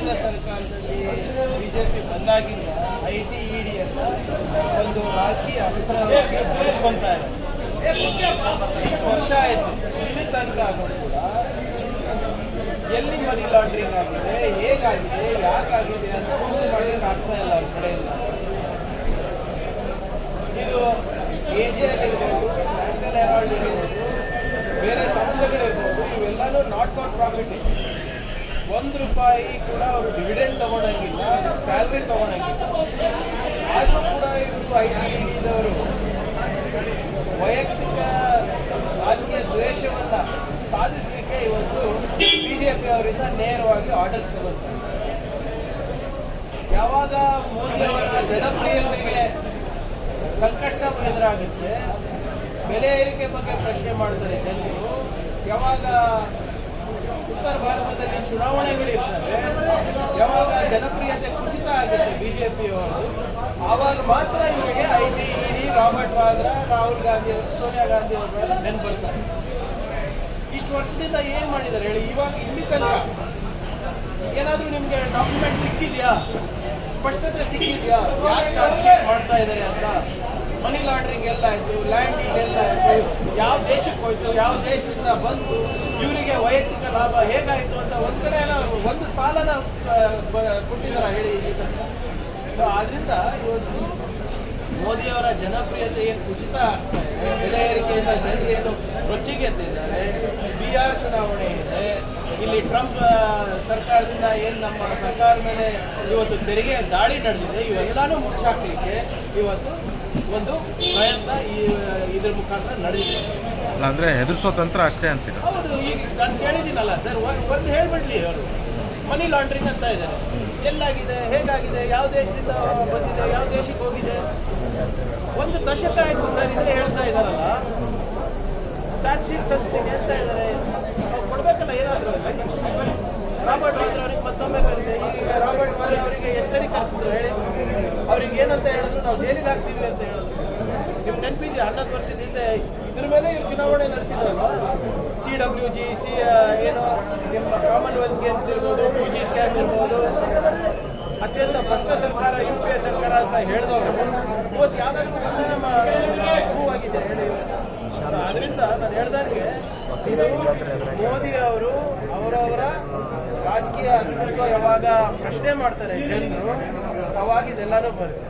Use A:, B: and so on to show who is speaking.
A: ಕೇಂದ್ರ ಸರ್ಕಾರದಲ್ಲಿ ಬಿಜೆಪಿ ಬಂದಾಗಿಂದ ಐ ಟಿ ಇ ಡಿ ಅಂತ ಒಂದು ರಾಜಕೀಯ ಅಭಿಪ್ರಾಯ ಬೆಳೆಸ್ಕೊಂತಾ ಇದೆ. ಇಷ್ಟು ವರ್ಷ ಆಯಿತು. ಇಲ್ಲಿ ತನಕ ಕೂಡ ಎಲ್ಲಿ ಮನಿ ಲಾಂಡ್ರಿಂಗ್ ಆಗಿದೆ, ಹೇಗಾಗಿದೆ, ಯಾಕಾಗಿದೆ ಅಂತ ಒಂದು ಮಾಡಲಿಕ್ಕೆ ಆಗ್ತಾ ಇಲ್ಲ ಅವ್ರ ಕಡೆಯಿಂದ. ಇದು ಎ ಜಿ ಎಲ್ ಇರ್ಬೋದು ನ್ಯಾಷನಲ್ ಅವಾರ್ಡ್ ಇರ್ಬೋದು ಬೇರೆ ಸಂಸ್ಥೆಗಳಿರ್ಬೋದು, ಇವೆಲ್ಲನೂ ನಾಟ್ ಫಾರ್ ಪ್ರಾಫಿಟ್ ಒಂದು ರೂಪಾಯಿ ಕೂಡ ಅವರು ಡಿವಿಡೆಂಡ್ ತಗೊಳಂಗಿಲ್ಲ ಸ್ಯಾಲ್ರಿ ತಗೊಳಂಗಿಲ್ಲ ಆದರೂ ಕೂಡ ಇವರು ಐ ಟಿ ಐದವರು ವೈಯಕ್ತಿಕ ರಾಜಕೀಯ ದ್ವೇಷವನ್ನ ಸಾಧಿಸಲಿಕ್ಕೆ ಇವತ್ತು ಬಿ ಜೆ ಪಿ ಅವರಿಂದ ನೇರವಾಗಿ ಆರ್ಡರ್ಸ್ ತಗೊಳ್ತಾರೆ. ಯಾವಾಗ ಮೋದಿಯವರ ಜನಪ್ರಿಯತೆಗೆ ಸಂಕಷ್ಟ ಎದುರಾಗುತ್ತೆ ಬೆಲೆ ಏರಿಕೆ ಬಗ್ಗೆ ಪ್ರಶ್ನೆ ಮಾಡ್ತಾರೆ ಜನರು. ಯಾವಾಗ ಚುನಾವಣೆಗಳಿರ್ತವೆ, ಯಾವಾಗ ಜನಪ್ರಿಯತೆ ಕುಸಿತ ಆಗುತ್ತೆ ಬಿಜೆಪಿಯವರು ಆವಾಗ ಮಾತ್ರ ಇವರಿಗೆ I T ED Robert Vadra, Rahul Gandhi ಅವರು ಸೋನಿಯಾ ಗಾಂಧಿ ಅವರ ನೆನ್ಪು ಬರ್ತಾರೆ ಇಷ್ಟು ವರ್ಷದಿಂದ ಏನ್ ಮಾಡಿದ್ದಾರೆ ಹೇಳಿ? ಇವಾಗ ಇಲ್ಲಿ ತನಕ ಏನಾದ್ರೂ ನಿಮ್ಗೆ ಡಾಕ್ಯುಮೆಂಟ್ ಸಿಕ್ಕಿದ್ಯಾ? ಸ್ಪಷ್ಟತೆ ಸಿಕ್ಕಿದ್ಯಾ? ಮಾಡ್ತಾ ಇದ್ದಾರೆ ಅಂತ? ಮನಿ ಲಾಂಡ್ರಿಂಗ್ ಎಲ್ಲ ಆಯ್ತು ಲ್ಯಾಂಡಿಂಗ್ ಎಲ್ಲ ಆಯ್ತು, ಯಾವ ದೇಶಕ್ಕೆ ಹೋಯ್ತು, ಯಾವ ದೇಶದಿಂದ ಬಂತು, ಇವರಿಗೆ ವೈಯಕ್ತಿಕ ಲಾಭ ಹೇಗಾಯ್ತು ಅಂತ ಒಂದ್ ಕಡೆ ಒಂದು ಸಾಲನ ಕೊಟ್ಟಿದ್ದಾರೆ ಹೇಳಿ ಸೊ ಆದ್ರಿಂದ ಇವತ್ತು ಮೋದಿಯವರ ಜನಪ್ರಿಯತೆ ಏನು ಕುಸಿತ ಬೆಲೆ ಏರಿಕೆಯಿಂದ ಜನರು ಏನು ರೊಚ್ಚಿಗೆ ಎದ್ದಿದ್ದಾರೆ ಬಿಹಾರ್ ಚುನಾವಣೆ ಇದೆ, ಇಲ್ಲಿ ಟ್ರಂಪ್ ಸರ್ಕಾರದಿಂದ ಏನು ನಮ್ಮ ಸರ್ಕಾರ ಮೇಲೆ ಇವತ್ತು ತೆರಿಗೆ ದಾಳಿ ನಡೆದಿದೆ, ಇವೆಲ್ಲಾನು ಮುಚ್ಚಾಕ್ಲಿಕ್ಕೆ ಇವತ್ತು ಒಂದು ಪ್ರಯತ್ನ ಈ ಇದ್ರ ಮುಖಾಂತರ ನಡೆದಿದೆ.
B: ಅಂದ್ರೆ ಹೆದರ್ಸೋ ತಂತ್ರ ಅಷ್ಟೇ ಅಂತೀರ?
A: ಹೌದು ಈಗ ನಾನು ಕೇಳಿದ್ದೀನಲ್ಲ ಸರ್ ಒಂದು ಹೇಳ್ಬಿಡ್ಲಿ ಅವರು. ಮನಿ ಲಾಂಡ್ರಿಂಗ್ ಅಂತ ಇದ್ದಾರೆ. ಎಲ್ಲಾಗಿದೆ ಹೇಗಾಗಿದೆ ಯಾವ ದೇಶದಿಂದ ಬಂದಿದೆ ಯಾವ ದೇಶಕ್ಕೆ ಹೋಗಿದೆ? ಒಂದು ದಶಕ ಆಯ್ತು ಸರ್ ಇದ್ರೆ ಹೇಳ್ತಾ ಇದ್ದಾರಲ್ಲ. ಚಾರ್ಜ್ ಶೀಟ್ ಸಂಸ್ಥೆಗೆ ಹೇಳ್ತಾ ಇದ್ದಾರೆ. ಅವ್ರು ಕೊಡ್ಬೇಕಲ್ಲ ಏನಾದ್ರು ರಾಬರ್ಟ್ ವಾದ್ರಾ ಅವ್ರಿಗೆ ಮತ್ತೊಮ್ಮೆ ಬರುತ್ತೆ ಈಗ ರಾಬರ್ಟ್ ವಾದ್ರಾ ಅವರಿಗೆ ಎಸ್ ಸರಿ ಕರೆಸಿದ್ರು ಹೇಳಿ. ಅವ್ರಿಗೆ ಏನಂತ ಹೇಳಿದ್ರು ನಾವು ಜೈಲಿಗೆ ಹಾಕ್ತೀವಿ ಅಂತ ಹೇಳಿದ್ರು. ನೆನಪಿದ್ಯಾ ಹನ್ನೊಂದು ವರ್ಷದ ಹಿಂದೆ ಇದ್ರ ಮೇಲೆ ಇವ್ರು ಚುನಾವಣೆ ನಡೆಸಿದ್ರು ಸಿ ಡಬ್ಲ್ಯೂ ಜಿ ಸಿ ಏನು ನಿಮ್ಮ ಕಾಮನ್ವೆಲ್ತ್ ಗೇಮ್ಸ್ ಇರ್ಬೋದು ಯು ಜಿ ಸ್ಕ್ಯಾಮ್ ಇರ್ಬೋದು. ಅತ್ಯಂತ ಭ್ರಷ್ಟ ಸರ್ಕಾರ ಯು ಪಿ ಎ ಸರ್ಕಾರ ಅಂತ ಹೇಳಿದವರು. ಇವತ್ತು ಯಾವ್ದಾದ್ರು ಆಗಿದೆ ಹೇಳಿ. ಅದರಿಂದ ನಾನು ಹೇಳ್ದಂಗೆ ಇದು ಮೋದಿ ಅವರು ಅವರವರ ರಾಜಕೀಯ ಅಸ್ತಿತ್ವ ಯಾವಾಗ ಪ್ರಶ್ನೆ ಮಾಡ್ತಾರೆ ಜನರು ಅವಾಗ ಇದೆಲ್ಲಾನು ಬರುತ್ತೆ.